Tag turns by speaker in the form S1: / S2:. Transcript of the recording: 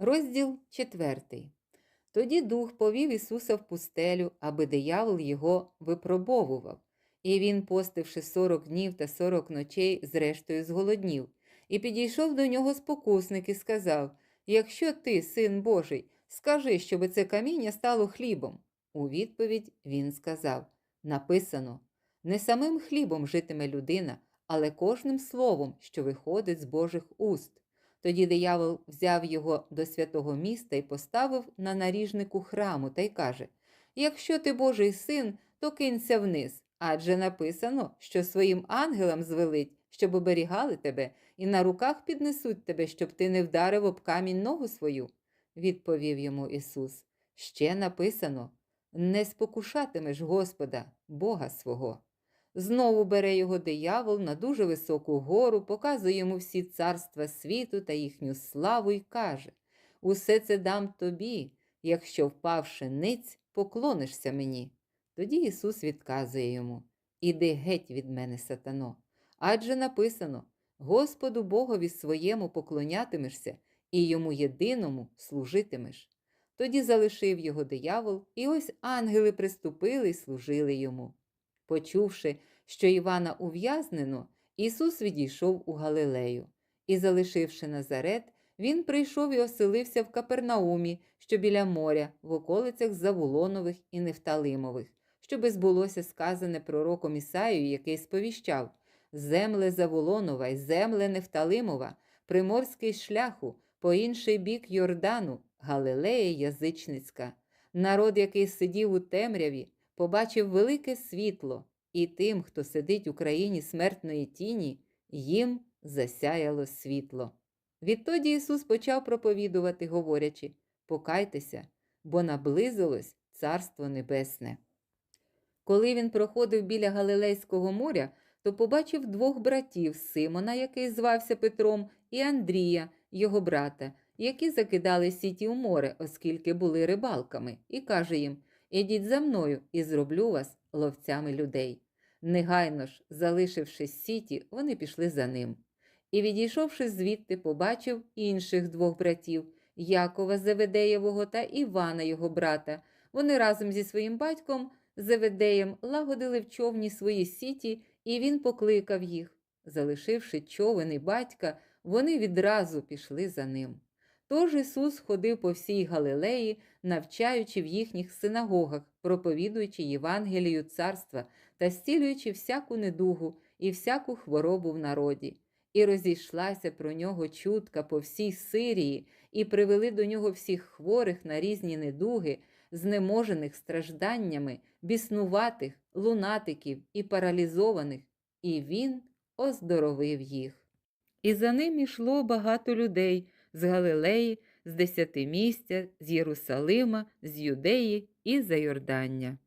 S1: Розділ 4. Тоді дух повів Ісуса в пустелю, аби диявол його випробовував. І він, постивши сорок днів та сорок ночей, зрештою зголоднів, і підійшов до нього спокусник і сказав: Якщо ти, син Божий, скажи, щоби це каміння стало хлібом. У відповідь він сказав: Написано: не самим хлібом житиме людина, але кожним словом, що виходить з Божих уст. Тоді диявол взяв його до святого міста і поставив на наріжнику храму та й каже: Якщо ти Божий син, то кинься вниз, адже написано, що своїм ангелам звелить, щоб оберігали тебе, і на руках піднесуть тебе, щоб ти не вдарив об камінь ногу свою. Відповів йому Ісус: Ще написано: не спокушатимеш Господа, Бога свого. Знову бере його диявол на дуже високу гору, показує йому всі царства світу та їхню славу і каже: Усе це дам тобі, якщо, впавши ниць, поклонишся мені. Тоді Ісус відказує йому: Іди геть від мене, сатано. Адже написано: Господу Богові своєму поклонятимешся і йому єдиному служитимеш. Тоді залишив його диявол, і ось ангели приступили й служили йому. Почувши, що Івана ув'язнено, Ісус відійшов у Галилею, і, залишивши Назарет, він прийшов і оселився в Капернаумі, що біля моря, в околицях Завулонових і Нефталимових, щоби збулося сказане пророком Ісаїю, який сповіщав Земле Завулонова й земле Нефталимова, приморський шляху, по інший бік Йордану, Галилея Язичницька. Народ, який сидів у темряві, побачив велике світло, і тим, хто сидить у країні смертної тіні, їм засяяло світло. Відтоді Ісус почав проповідувати, говорячи Покайтеся, бо наблизилось Царство Небесне. Коли він проходив біля Галилейського моря, то побачив двох братів Симона, який звався Петром, і Андрія, його брата, які закидали сіті у море, оскільки були рибалками, і каже їм Ідіть за мною і зроблю вас ловцями людей. Негайно ж, залишивши сіті, вони пішли за ним. І, відійшовши звідти, побачив інших двох братів Якова Зеведеєвого та Івана, його брата. Вони разом зі своїм батьком Зеведеєм лагодили в човні свої сіті, і він покликав їх. Залишивши човен і батька, вони відразу пішли за ним. Тож Ісус ходив по всій Галилеї, навчаючи в їхніх синагогах, проповідуючи Євангелію царства та зцілюючи всяку недугу і всяку хворобу в народі. І розійшлася про нього чутка по всій Сирії, і привели до нього всіх хворих на різні недуги, знеможених стражданнями, біснуватих, лунатиків і паралізованих, і він оздоровив їх. І за ним ішло багато людей з Галилеї, з Десятимістя, з Єрусалима, з Юдеї і за Йордання.